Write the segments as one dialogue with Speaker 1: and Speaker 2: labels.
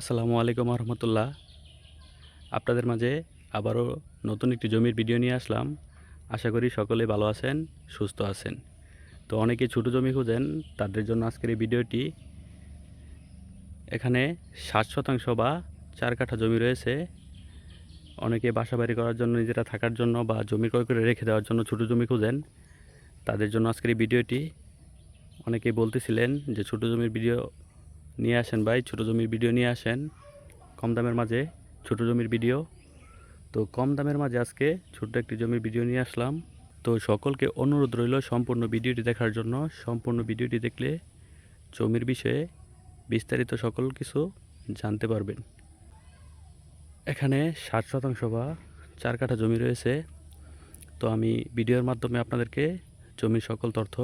Speaker 1: আসসালামু আলাইকুম রহমতুল্লাহ আপনাদের মাঝে আবারও নতুন একটি জমির ভিডিও নিয়ে আসলাম। আশা করি সকলে ভালো আছেন, সুস্থ আছেন। তো অনেকে ছোটো জমি খুঁজেন, তাদের জন্য আজকের এই ভিডিওটি। এখানে ষাট শতাংশ বা চার কাঠা জমি রয়েছে। অনেকে বাসা বাড়ি করার জন্য, নিজেরা থাকার জন্য বা জমি ক্রয় করে রেখে দেওয়ার জন্য ছোটো জমি খুঁজেন। তাদের জন্য আজকের এই ভিডিওটি। অনেকেই বলতেছিলেন যে ছোটো জমির ভিডিও নিয়ে আসেন ভাই, ছোটো জমির ভিডিও নিয়ে আসেন। কম দামের মাঝে ছোটো জমির ভিডিও। তো কম দামের মাঝে আজকে ছোট্ট একটি জমির ভিডিও নিয়ে আসলাম। তো সকলকে অনুরোধ রইল সম্পূর্ণ ভিডিওটি দেখার জন্য। সম্পূর্ণ ভিডিওটি দেখলে জমির বিষয়ে বিস্তারিত সকল কিছু জানতে পারবেন। এখানে ষাট শতাংশ বা চার কাঠা জমি রয়েছে। তো আমি ভিডিওর মাধ্যমে আপনাদেরকে জমির সকল তথ্য,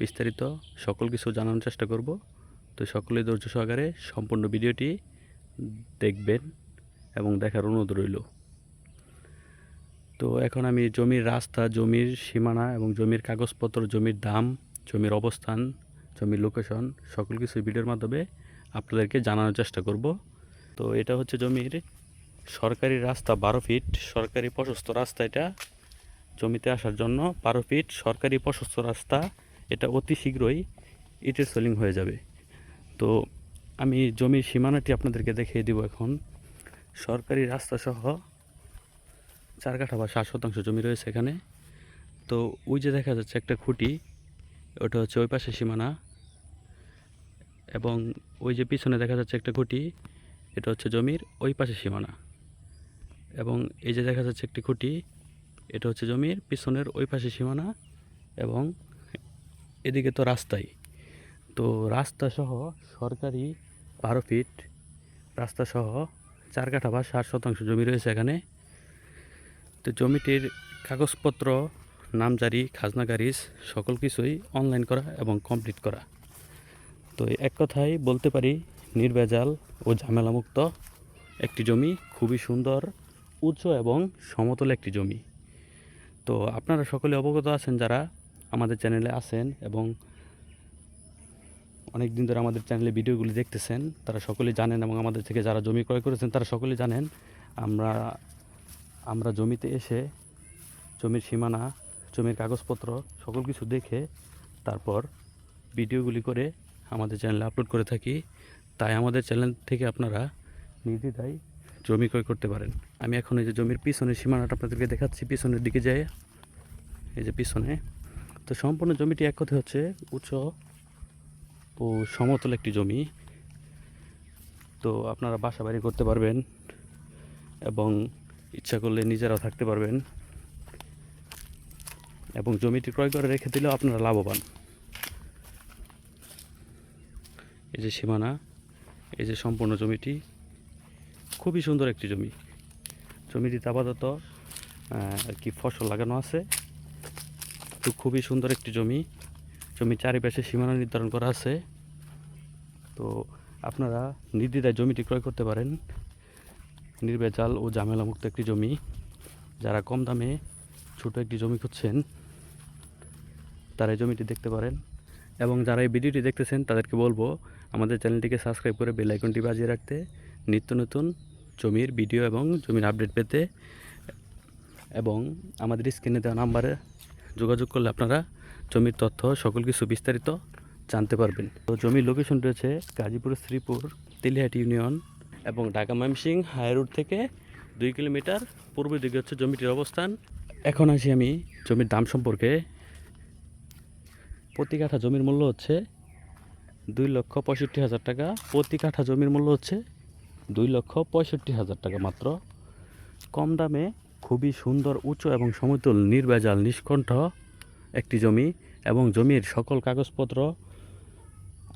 Speaker 1: বিস্তারিত সকল কিছু জানানোর চেষ্টা করব। তো সকলে ধৈর্য সহকারে সম্পূর্ণ ভিডিওটি দেখবেন এবং দেখার অনুরোধ রইল। তো এখন আমি জমির রাস্তা, জমির সীমানা এবং জমির কাগজপত্র, জমির দাম, জমির অবস্থান, জমির লোকেশন সকল কিছু ভিডিওর মাধ্যমে আপনাদেরকে জানানোর চেষ্টা করব। তো এটা হচ্ছে জমির সরকারি রাস্তা বারো ফিট, সরকারি প্রশস্ত রাস্তা এটা। জমিতে আসার জন্য বারো ফিট, সরকারি প্রশস্ত রাস্তা। এটা অতি শীঘ্রই ইটের সোলিং হয়ে যাবে। তো আমি জমির সীমানাটি আপনাদেরকে দেখিয়ে দিব এখন। সরকারি রাস্তা সহ চার কাঠা বা ষাট শতাংশ জমি রয়েছে এখানে। তো ওই যে দেখা যাচ্ছে একটা খুঁটি, ওটা হচ্ছে ওই পাশে সীমানা এবং ওই যে পিছনে দেখা যাচ্ছে একটা খুঁটি, এটা হচ্ছে জমির ওই পাশে সীমানা এবং এই যে দেখা যাচ্ছে একটি খুঁটি, এটা হচ্ছে জমির পিছনের ওই পাশে সীমানা এবং এদিকে তো রাস্তাই। তো রাস্তা সহ সরকারি বারো ফিট রাস্তা সহ চার কাঠা বা ষাট শতাংশ জমি রয়েছে এখানে। তো জমিটির কাগজপত্র, নামজারি, খাজনা গারিজ সকল কিছুই অনলাইন করা এবং কমপ্লিট করা। তো এক কথায় বলতে পারি, নির্ভেজাল ও ঝামেলামুক্ত একটি জমি, খুবই সুন্দর, উচ্চ এবং সমতল একটি জমি। তো আপনারা সকলে অবগত আছেন যারা আমাদের চ্যানেলে আছেন এবং অনেক দিন ধরে আমাদের চ্যানেলে ভিডিওগুলি দেখতেছেন, তারা সকলেই জানেন এবং আমাদের থেকে যারা জমি ক্রয় করেছেন, তারা সকলেই জানেন আমরা আমরা জমিতে এসে জমির সীমানা, জমির কাগজপত্র সকল কিছু দেখে তারপর ভিডিওগুলি করে আমাদের চ্যানেলে আপলোড করে থাকি। তাই আমাদের চ্যানেল থেকে আপনারা নির্দ্বিধায় জমি ক্রয় করতে পারেন। আমি এখন এই যে জমির পিছনের সীমানাটা আপনাদেরকে দেখাচ্ছি, পিছনের দিকে যাই। এই যে পিছনে। তো সম্পূর্ণ জমিটি এক কথা হচ্ছে উঁচু ও সমতল একটি জমি। তো আপনারা বাসা বাড়ি করতে পারবেন এবং ইচ্ছা করলে নিজেরাও থাকতে পারবেন এবং জমিটি ক্রয় করে রেখে দিলেও আপনারা লাভবান। এই যে সীমানা, এই যে সম্পূর্ণ জমিটি, খুবই সুন্দর একটি জমি। জমিটিতে আপাতত আর কি ফসল লাগানো আছে। তো খুবই সুন্দর একটি জমি। জমি চারিপাশে সীমানা নির্ধারণ করা আছে। তো আপনারা নির্দ্বিধায় জমিটি ক্রয় করতে পারেন। নির্ভেজাল ও ঝামেলামুক্ত একটি জমি। যারা কম দামে ছোট একটি জমি খুঁজছেন, তারা এই জমিটি দেখতে পারেন। এবং যারা এই ভিডিওটি দেখতেছেন, তাদেরকে বলব, আমাদের চ্যানেলটিকে সাবস্ক্রাইব করে বেল আইকনটি বাজিয়ে রাখতে। নিত্য নতুন জমির ভিডিও এবং জমির আপডেট পেতে এবং আমাদের স্ক্রিনে দেওয়া নাম্বারে যোগাযোগ করলে আপনারা জমির তথ্য, সকল কিছু বিস্তারিত জানতে পারবেন। তো জমির লোকেশন রয়েছে গাজীপুর, শ্রীপুর, তেলিহাটি ইউনিয়ন এবং ঢাকা ময়মনসিং হাই রোড থেকে দুই কিলোমিটার। পূর্ব দিকে হচ্ছে জমিটির অবস্থান। এখন আসি আমি জমির দাম সম্পর্কে। প্রতি কাঠা জমির মূল্য হচ্ছে দুই লক্ষ পঁয়ষট্টি হাজার টাকা। প্রতি কাঠা জমির মূল্য হচ্ছে দুই লক্ষ পঁয়ষট্টি হাজার টাকা মাত্র। কম দামে খুবই সুন্দর, উঁচু এবং সমতল নির্ভেজাল, নিষ্কণ্ঠ একটি জমি এবং জমির সকল কাগজপত্র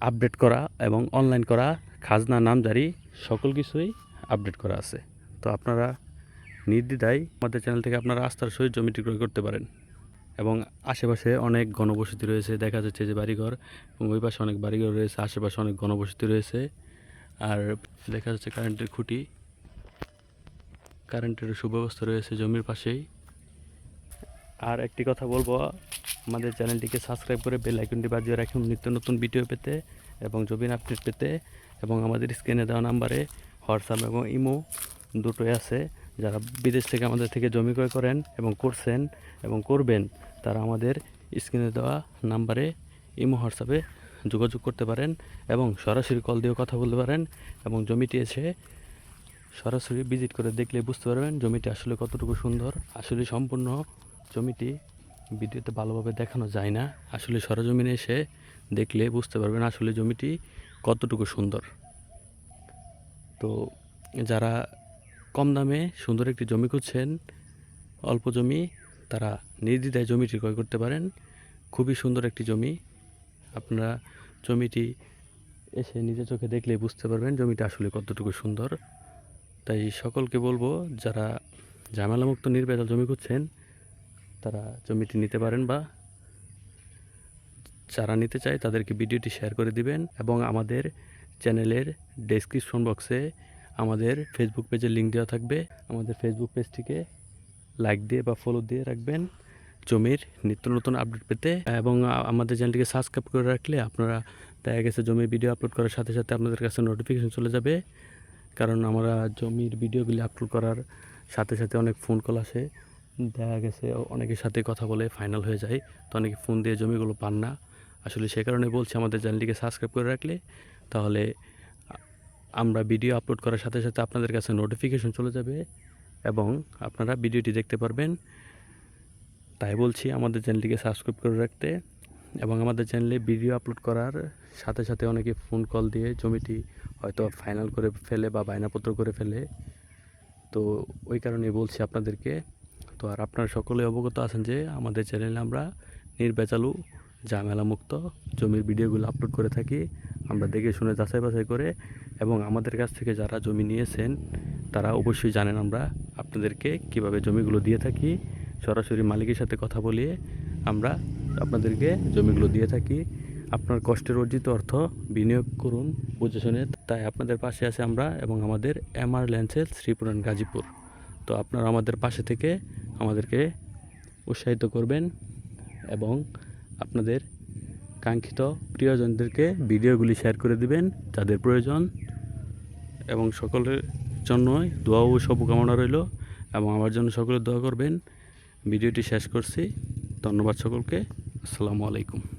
Speaker 1: আপডেট করা এবং অনলাইন করা, খাজনা, নামজারি, সকল কিছুই আপডেট করা আছে। তো আপনারা নির্দ্বিধায় আমাদের চ্যানেল থেকে আপনারা আস্থার সহিত জমিটি ক্রয় করতে পারেন এবং আশেপাশে অনেক ঘনবসতি রয়েছে, দেখা যাচ্ছে যে বাড়িঘর এবং ওই পাশে অনেক বাড়িঘর রয়েছে, আশেপাশে অনেক ঘনবসতি রয়েছে আর দেখা যাচ্ছে কারেন্টের খুঁটি কারেন্টের সুব্যবস্থা রয়েছে জমির পাশেই। আর একটি কথা বলব আমাদের চ্যানেলটিকে সাবস্ক্রাইব করে বেল আইকনটি বাজিয়ে রাখুন। নিত্য নতুন ভিডিও পেতে এবং জমির আপডেট পেতে এবং আমাদের স্ক্রিনে দেওয়া নাম্বারে হোয়াটসঅ্যাপ এবং ইমো দুটোই আছে। যারা বিদেশ থেকে আমাদের থেকে জমি ক্রয় করেন এবং করছেন এবং করবেন, তারা আমাদের স্ক্রিনে দেওয়া নাম্বারে ইমো, হোয়াটসঅ্যাপে যোগাযোগ করতে পারেন এবং সরাসরি কল দিয়েও কথা বলতে পারেন এবং জমিটি এসে সরাসরি ভিজিট করে দেখলে বুঝতে পারবেন জমিটি আসলে কতটুকু সুন্দর, আসলে সম্পূর্ণ জমিটি ভিডিওতে ভালোভাবে দেখানো যায় না। আসলে সরজমিনে এসে দেখলে বুঝতে পারবেন আসলে জমিটি কতটুকু সুন্দর। তো যারা কম দামে সুন্দর একটি জমি খুঁজছেন, অল্প জমি, তারা নির্দ্বিধায় জমিটি ক্রয় করতে পারেন। খুবই সুন্দর একটি জমি। আপনারা জমিটি এসে নিজের চোখে দেখলে বুঝতে পারবেন জমিটা আসলে কতটুকু সুন্দর। তাই সকলকে বলব, যারা ঝামেলামুক্ত নির্ভেজাল জমি খুঁজছেন তারা জমিটি নিতে পারেন বা যারা নিতে চায় তাদেরকে ভিডিওটি শেয়ার করে দিবেন এবং আমাদের চ্যানেলের ডেসক্রিপশন বক্সে আমাদের ফেসবুক পেজের লিঙ্ক দেওয়া থাকবে। আমাদের ফেসবুক পেজটিকে লাইক দিয়ে বা ফলো দিয়ে রাখবেন জমির নিত্য নতুন আপডেট পেতে এবং আমাদের চ্যানেলটিকে সাবস্ক্রাইব করে রাখলে আপনারা দেখা গেছে জমির ভিডিও আপলোড করার সাথে সাথে আপনাদের কাছে নোটিফিকেশন চলে যাবে। কারণ আমরা জমির ভিডিওগুলি আপলোড করার সাথে সাথে অনেক ফোন কল আসে। দেখা গেছে অনেকের সাথে কথা বলে ফাইনাল হয়ে যায়। তো অনেকে ফোন দিয়ে জমিগুলো পান না। আসলে সে কারণে বলছি আমাদের চ্যানেলটিকে সাবস্ক্রাইব করে রাখলে তাহলে আমরা ভিডিও আপলোড করার সাথে সাথে আপনাদের কাছে নোটিফিকেশন চলে যাবে এবং আপনারা ভিডিওটি দেখতে পারবেন। তাই বলছি আমাদের চ্যানেলটিকে সাবস্ক্রাইব করে রাখতে এবং আমাদের চ্যানেলে ভিডিও আপলোড করার সাথে সাথে অনেকে ফোন কল দিয়ে জমিটি হয়তো ফাইনাল করে ফেলে বা বায়নাপত্র করে ফেলে। তো ওই কারণে বলছি আপনাদেরকে তো আর আপনারা সকলে অবগত আছেন যে আমাদের চ্যানেলে আমরা নির্বেচালু ঝামেলা মুক্ত জমির ভিডিওগুলো আপলোড করে থাকি। আমরা দেখে শুনে যাচাই বাছাই করে এবং আমাদের কাছ থেকে যারা জমি নিয়েছেন, তারা অবশ্যই জানেন আমরা আপনাদেরকে কীভাবে জমিগুলো দিয়ে থাকি। সরাসরি মালিকের সাথে কথা বলিয়ে আমরা আপনাদেরকে জমিগুলো দিয়ে থাকি। আপনার কষ্টের অর্জিত অর্থ বিনিয়োগ করুন বুঝে শুনে। তাই আপনাদের পাশে আছে আমরা এবং আমাদের এমআর ল্যান্সেল শ্রীপুরান গাজীপুর। তো আপনারা আমাদের পাশে থেকে আমাদেরকে উৎসাহিত করবেন এবং আপনাদের কাঙ্ক্ষিত প্রিয়জনদেরকে ভিডিওগুলি শেয়ার করে দিবেন, যাদের প্রয়োজন। এবং সকলের জন্যই দোয়া ও শুভকামনা রইল এবং আমার জন্য সকলে দোয়া করবেন। ভিডিওটি শেষ করছি। ধন্যবাদ সকলকে। আসসালামু আলাইকুম।